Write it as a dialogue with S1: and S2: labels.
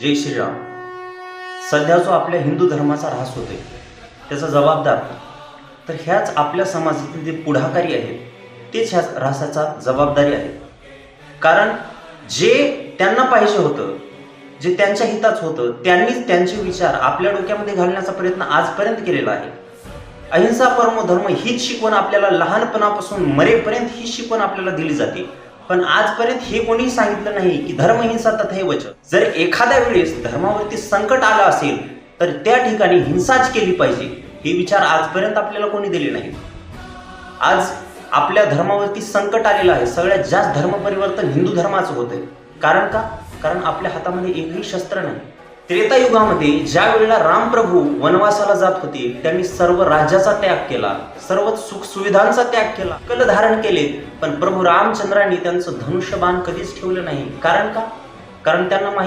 S1: जय श्रीराम. सध्या जो आपल्या हिंदू धर्माचा ऱ्हास होतोय त्याचा जबाबदार तर ह्याच आपल्या समाजातील जे पुढाकारी आहेत तेच ह्या ऱ्हासाचा जबाबदारी आहे कारण जे त्यांना पाहिजे होतं जे त्यांच्या हिताच होतं त्यांनीच त्यांचे विचार आपल्या डोक्यामध्ये घालण्याचा प्रयत्न आजपर्यंत केलेला आहे. अहिंसा परमो धर्म हीच शिकवण आपल्याला लहानपणापासून मरेपर्यंत ही शिकवण आपल्याला दिली जाते. पण आजपर्यंत हे कोणी सांगितलं नाही की धर्म हिंसा तथैवच जर एखाद्या वेळेस धर्मावरती संकट आलं असेल तर त्या ठिकाणी हिंसाच केली पाहिजे हे विचार आजपर्यंत आपल्याला कोणी दिले नाही आज आपल्या धर्मावरती संकट आलेलं आहे सगळ्यात जास्त धर्म परिवर्तन हिंदू धर्माचं होतंय. कारण का? कारण आपल्या हातामध्ये एकही शस्त्र नाही. त्रेतायुगामध्ये ज्या वेळेला रामप्रभू वनवासाला जात होते त्यांनी सर्व राज्याचा त्याग केला सर्व सुख सुविधांचा त्याग केला कल धारण केले. पण प्रभू रामचंद्रांनी त्यांचं धनुष्यबाण कधीच ठेवलं नाही. कारण का? कारण त्यांना माहीत